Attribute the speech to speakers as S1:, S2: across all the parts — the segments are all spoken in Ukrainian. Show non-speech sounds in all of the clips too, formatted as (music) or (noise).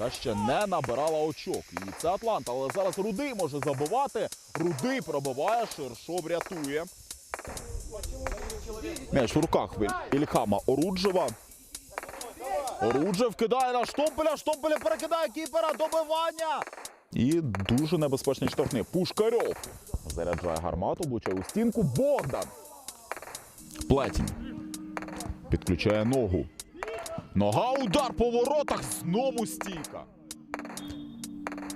S1: Яка ще не набирала очок. І це Атланта, але зараз Рудий може забивати. Рудий пробиває, Шершов рятує. М'яч в руках Ільхама Оруджева. Оруджев кидає на штомпеля, штомпеля перекидає кіпера, добивання. І дуже небезпечний штрафний. Пушкарьов заряджає гармату, влучає у стінку. Богдан. Плетінь. Підключає ногу. Нога, удар по воротах, знову стійка.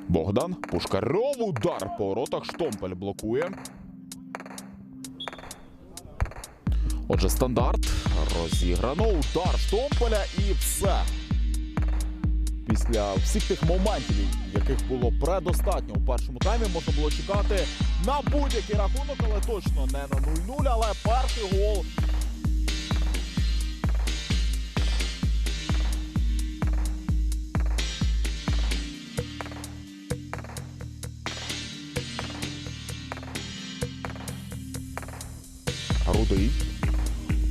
S1: Богдан, Пушкарьов, удар по воротах, Штомпель блокує. Отже, стандарт. Розіграно, удар Штомпеля і все. Після всіх тих моментів, яких було предостатньо у першому таймі, можна було чекати на будь-який рахунок, але точно не на 0-0. Але перший гол Рудий.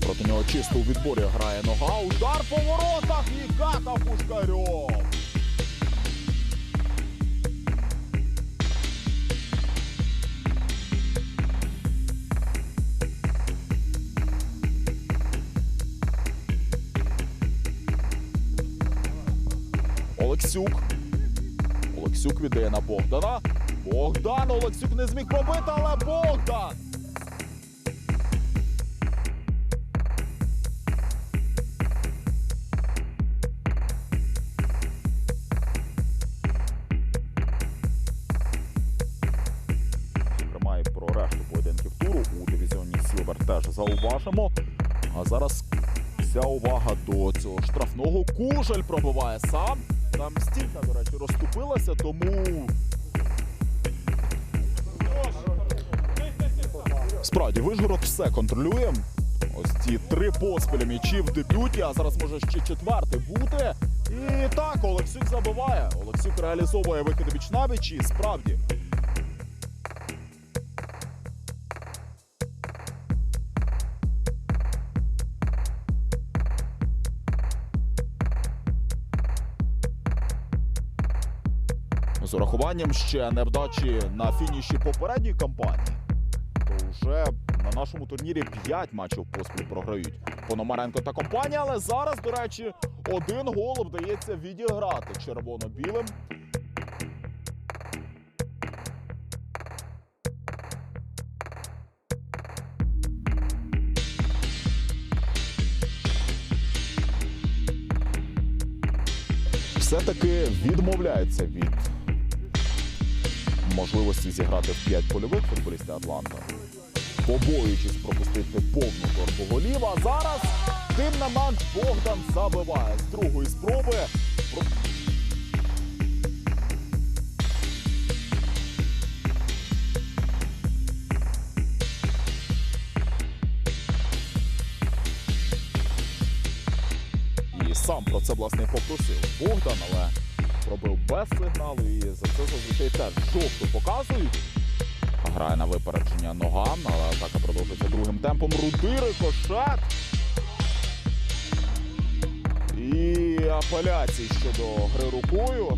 S1: Проти нього чисто у відборі грає нога. Удар по воротах і ката Пушкарьов. Олексюк. Олексюк віддає на Богдана. Богдан Олексюк не зміг пробити, але Богдан. Теж. А зараз вся увага до цього штрафного. Кужель пробиває сам. Там стінка, до речі, розступилася, тому. Справді, Вишгород все контролює. Ось ці три поспілі м'ячі в дебюті, а зараз може ще четвертий бути. І так, Олексюк забиває. Олексюк реалізовує викиди біч на біч і справді. З урахуванням ще невдачі на фініші попередньої кампанії, то вже на нашому турнірі 5 матчів поспіль програють Пономаренко та компанія. Але зараз, до речі, один гол вдається відіграти червоно-білим. Все-таки відмовляється від можливості зіграти в 5 польових футболістів Атланта, побоюючись пропустити повну торбу голів. А зараз тим не менш Богдан забиває з другої спроби. Сам про це власне попросив Богдан, але пробив без сигналу і за це зазвичай теж жовту показують. Грає на випередження ногам, але атака продовжується другим темпом. Рудий рикошет. І апеляції щодо гри рукою.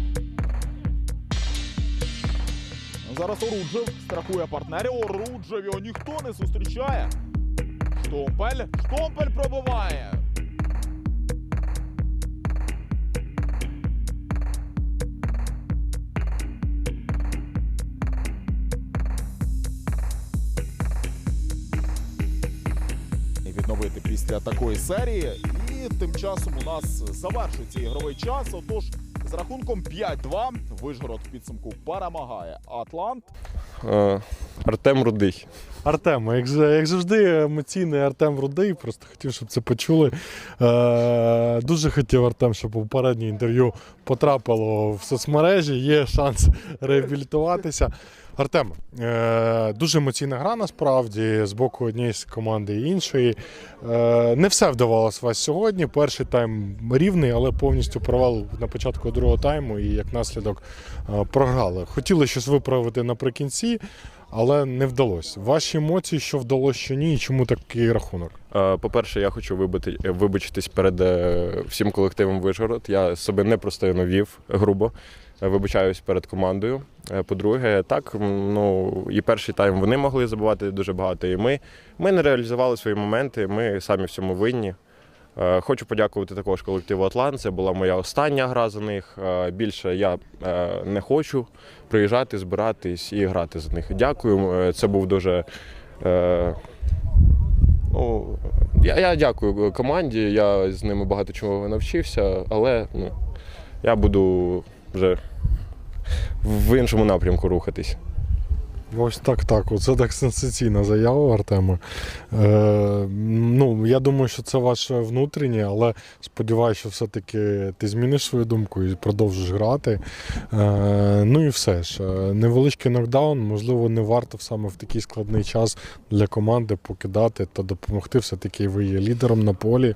S1: Зараз Оруджев страхує партнерів. Оруджев його ніхто не зустрічає. Штомпель. Штомпель пробиває. Після такої серії. І тим часом у нас завершується ігровий час. Отож, З рахунком 5-2 Вишгород в підсумку перемагає Атлант.
S2: Е, Артем Рудий.
S3: Артем, як, як завжди, емоційний Артем Рудий. Просто хотів, щоб це почули. Е, дуже хотів Артем, щоб попереднє інтерв'ю потрапило в соцмережі. Є шанс реабілітуватися. Артем, е, дуже емоційна гра насправді з боку однієї з команди і іншої. Е, не все вдавалося вас сьогодні. Перший тайм рівний, але повністю провал на початку другого тайму і як наслідок е, програли. Хотіли щось виправити наприкінці, але не вдалося. Ваші емоції, що вдалося, що ні, і чому такий рахунок?
S2: Е, По-перше, я хочу вибити, вибачитись перед е, всім колективом Вишгород. Я себе непростойно вів грубо. Е, Вибачаюсь перед командою. Е, По-друге, так, ну і перший тайм вони могли забивати дуже багато, і ми. Ми не реалізували свої моменти, ми самі в цьому винні. Е, Хочу подякувати також колективу Атлант. Це була моя остання гра за них. Е, Більше я е, не хочу приїжджати, збиратись і грати за них. Дякую. Це був дуже. Ну, я, я дякую команді, я з ними багато чого навчився, але ну, я буду вже в іншому напрямку рухатись.
S3: Ось так, так. Оце так сенсаційна заява Артема. Е, ну, я думаю, що це ваше внутрішнє, але сподіваюся, що все-таки ти зміниш свою думку і продовжиш грати. Е, ну і все ж. Е, Невеличкий нокдаун, можливо, не варто саме в такий складний час для команди покидати та допомогти. Все-таки ви є лідером на полі е,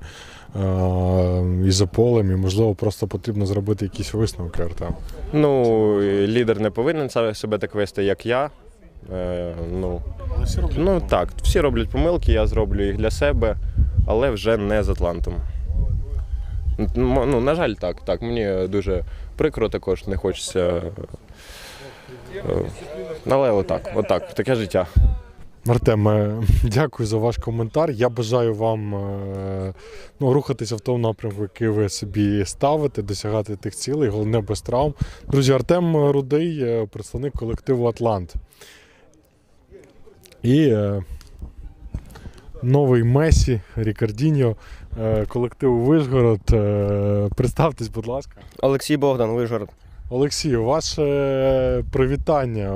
S3: і за полем, і можливо просто потрібно зробити якісь висновки, Артем.
S2: Ну, лідер не повинен себе так вести, як я. Е, ну, ну так, всі роблять помилки, я зроблю їх для себе, але вже не з Атлантом. Ну, на жаль, так. так. Мені дуже прикро також, не хочеться. е, Але отак, отак, таке життя.
S3: Артем, е, (laughs) дякую за ваш коментар. Я бажаю вам е, ну, рухатися в тому напрямку, який ви собі ставите, досягати тих цілей, головне без травм. Друзі, Артем Рудий, представник колективу Атлант. І новий Месі, Рікардіньо, е, колективу Вишгород. Е, Представтесь, будь ласка.
S4: Олексій Богдан, Вижгород.
S3: Олексій, ваше привітання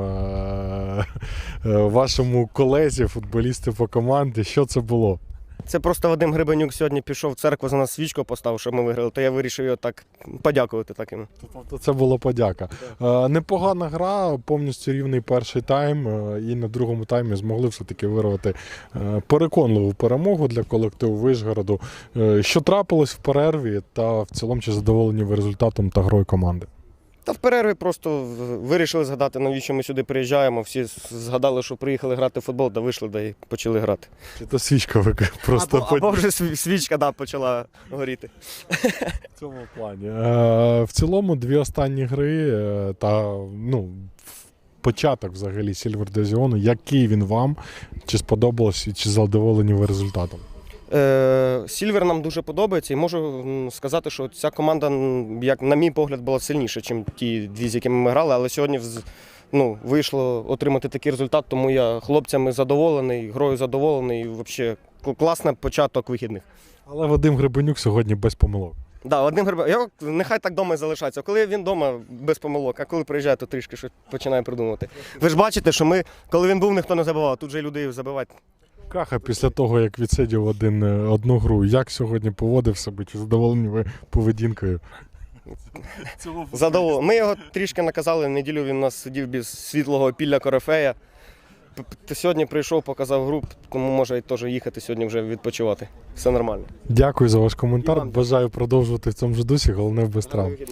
S3: е, вашому колезі, футболісту по команді. Що це було?
S4: Це просто Вадим Гребенюк сьогодні пішов в церкву за нас свічку поставив, щоб ми виграли, то я вирішив його так подякувати таким.
S3: Тобто це була подяка. Е, Непогана гра, повністю рівний перший тайм. е, І на другому таймі змогли все-таки вирвати е, переконливу перемогу для колективу Вишгороду. Е, Що трапилось в перерві, та в цілому чи задоволені ви результатом та грою команди?
S4: Та в перерві просто вирішили згадати, навіщо ми сюди приїжджаємо. Всі згадали, що приїхали грати в футбол, да вийшли, да і почали грати.
S3: Чи то свічка ви просто
S4: або, або вже свічка да, почала горіти.
S3: в цьому плані. Е, В цілому, дві останні гри е, та ну, початок взагалі Сільвер Дезіону. Який він вам? Чи сподобалось і чи задоволені ви результатом?
S4: Е, Сільвер нам дуже подобається, і можу сказати, що ця команда, як на мій погляд, була сильніша, ніж ті дві, з якими ми грали. Але сьогодні ну, вийшло отримати такий результат, тому я хлопцями задоволений, грою задоволений. І взагалі класний початок вихідних.
S3: Але Вадим Гребенюк сьогодні без помилок.
S4: Да, Вадим Гриб... я, нехай так вдома і залишається. Коли він вдома без помилок, а коли приїжджає, то трішки щось починає придумувати. Ви ж бачите, що ми, коли він був, ніхто не забивав, тут же люди забивають.
S3: Каха після того, як відсидів один, е, одну гру, як сьогодні поводив себе, чи задоволені ви поведінкою?
S4: Задоволено. Ми його трішки наказали. Неділю він у нас сидів без світлого пілля корифея. П- Сьогодні прийшов, показав гру, тому може теж їхати сьогодні вже відпочивати. Все нормально.
S3: Дякую за ваш коментар. Бажаю продовжувати в цьому ж дусі, головне без травм.